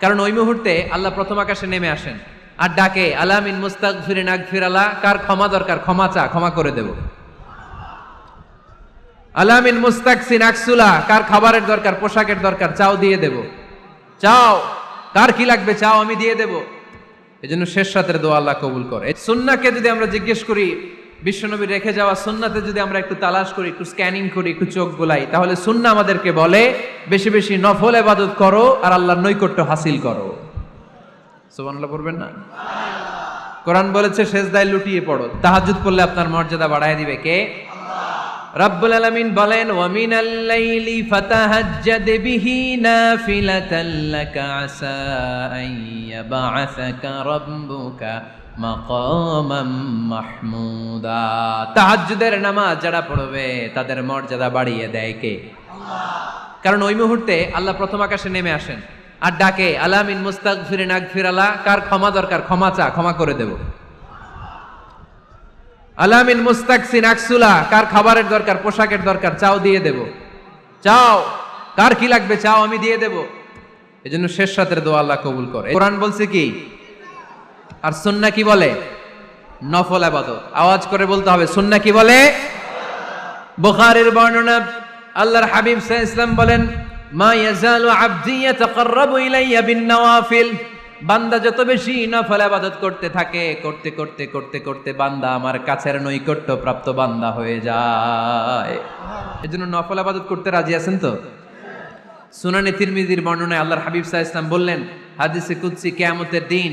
কারণ ওই মুহূর্তে আল্লাহ প্রথম আকাশে নেমে আসেন। আর ডাকে আলামিন মুস্তাক ফিরিন আকফির আল্লাহ কার ক্ষমা দরকার, ক্ষমা চা, ক্ষমা করে দেব। আলামিন মুস্তাক সিন আকসুলা কার খাবারের দরকার, পোশাকের দরকার, চাও দিয়ে দেব। চাও, কার কি লাগবে, চাও, আমি দিয়ে দেব। এই জন্য শেষ রাতের দোয়া আল্লাহ কবুল করে। সুন্নাকে যদি আমরা জিজ্ঞেস করি বিশ্বনবী রেখে যাওয়া সুন্নাতে যদি আমরা একটু তালাশ করি, একটু স্ক্যানিং করি, একটু চোখ গোলাই তাহলে সুন্না আমাদেরকে বলে, বেশি বেশি নফল এবাদত করো আর আল্লাহর নৈকট্য হাসিল করো। সুবহানাল্লাহ পড়বেন না? কোরআন বলেছে শেষদায় লুটিয়ে পড়ো। তাহাজ্জুদ পড়লে আপনার মর্যাদা বাড়ায় দিবে কে? রব্বুল আলামিন বলেন ওয়া মিনাল লাইলি ফাতাহাজ্জাদ বিহি নাফিলাতান, লাকা আসা আন ইয়াবআসাকা রাব্বুকা মাহমুদা। তাহাজ্জুদের নামাজ যারা পড়বে তাদের মর্যাদা বাড়িয়ে দেয় কে? কারণ ওই মুহূর্তে আল্লাহ প্রথম আকাশে নেমে আসেন আর ডাকে আলামিন মুস্তাক ফিরিন আকফির আল্লাহ কার ক্ষমা দরকার ক্ষমা চা ক্ষমা করে দেব। আলামিন মুস্তাক সিন আকসুলা কার খাবারের দরকার পোশাকের দরকার চাও দিয়ে দেব। চাও কার কি লাগবে চাও আমি দিয়ে দেব। এই জন্য শেষ রাতের দোয়া আল্লাহ কবুল করে। কোরআন বলছে কি আর সুন্না কি বলে? নফল আবাদত। আওয়াজ করে বলতে হবে, সুন্না কি বলে? বুখারীর বর্ণনা, আল্লাহর হাবিব ইসলাম বলেন, মা ইয়াজালু আবদি ইয়াতাকাররাবু ইলাইয়া বান্দা যত বেশি নফল ইবাদত করতে থাকে, করতে করতে করতে করতে বান্দা আমার কাছের নৈকট্য প্রাপ্ত বান্দা হয়ে যায়। এজন্য নফল ইবাদত করতে রাজি আছেন তো? সুনানে তিরমিজির বর্ণনায় আল্লাহর হাবিব সাল্লাল্লাহু ইসলাম বললেন, হাদিসে কুদসি কিয়ামতের দিন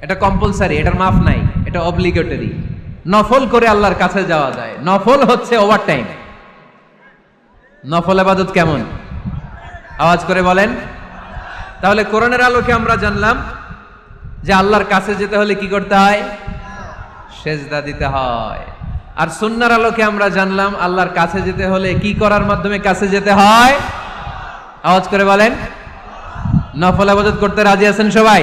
এটা কম্পালসারি এটার মাফ নাই, এটা অবলিগেটরি নফল করে আল্লাহর কাছে যাওয়া যায়। নফল হচ্ছে ওভার টাইম নফল আবাদত কেমন? আওয়াজ করে বলেন। তাহলে কোরআনের আলোকে আমরা জানলাম যে আল্লাহর কাছে যেতে হলে কি করতে হয়? সেজদা দিতে হয়। আর সুন্নার আলোকে আমরা জানলাম আল্লাহর কাছে যেতে হলে কি করার মাধ্যমে কাছে যেতে হয়? আওয়াজ করে বলেন। নফল আবাদত করতে রাজি আছেন সবাই?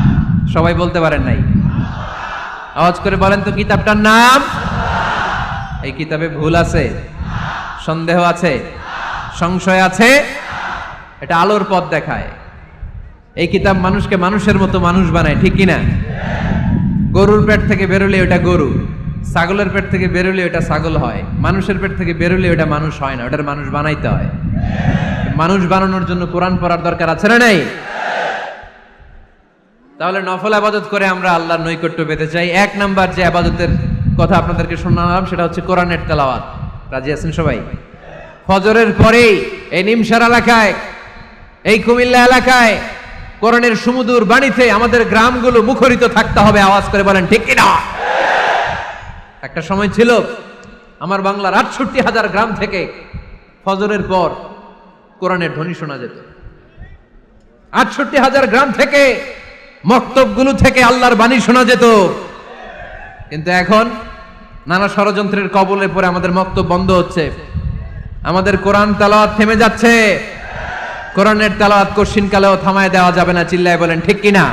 সবাই বলতে পারেন নাই। আওয়াজ করে বলেন তো কিতাবটার নাম? এই কিতাবে ভুল আছে, সন্দেহ আছে, সংশয় আছে, এটা আলোর পথ দেখায়। এই কিতাব মানুষকে মানুষের মতো মানুষ বানায়, ঠিক কিনা? গরুর পেট থেকে বেরোলে ওটা গরু, ছাগলের পেট থেকে বেরোলে ওটা ছাগল হয়, মানুষের পেট থেকে বেরোলে ওটা মানুষ হয় না, ওটার মানুষ বানাইতে হয়। মানুষ বানানোর জন্য কোরআন পড়ার দরকার আছে না নাই? তাহলে নফল আবাদত করে আমরা আল্লাহর নৈকট্য পেতে চাই। এক নাম্বার যে আবাদতের কথা আপনাদেরকে শোনালাম, সেটা হচ্ছে কোরআনের তেলাওয়াত। রাজি আছেন সবাই? ফজরের পরেই এই নিমসার এলাকায়, এই কুমিল্লা এলাকায়, কোরআনের সুমধুর বাণীতে আমাদের গ্রামগুলো মুখরিত থাকতে হবে, আওয়াজ করে বলেন, ঠিক কিনা? একটা সময় ছিল, আমার বাংলার আটষট্টি হাজার গ্রাম থেকে ফজরের পর কোরআনের ধ্বনি শোনা যেত। আটষট্টি হাজার গ্রাম থেকে মক্তবগুলো থেকে আল্লাহর বাণী শোনা যেত। কিন্তু এখন নানা ষড়যন্ত্রের কবলে পড়ে আমাদের মক্তব বন্ধ হচ্ছে। আমাদের কোরআন তালাওয়াত থেমে যাচ্ছে। কোরআনের তালাওয়াত কশিন কালেও থামায় দেওয়া যাবে না, চিল্লায় বলেন, ঠিক কিনা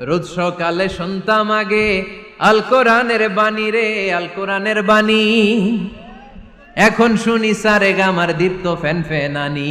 রোজ সকালে শুনতাম আগে, আল কোরআনের বাণী রে, আল কোরআনের বাণী। এখন শুনি সারে গামার দীপ্ত ফ্যান ফ্যানানি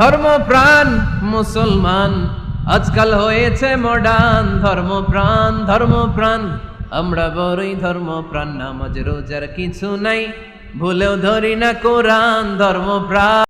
ধর্মপ্রাণ মুসলমান। আজকাল হয়েছে মডার্ন ধর্ম প্রাণ আমরা বড়ই ধর্মপ্রাণ নামাজ, রোজার কিছু নাই। ভুলেও ধরি না কোরআন ধর্মপ্রাণ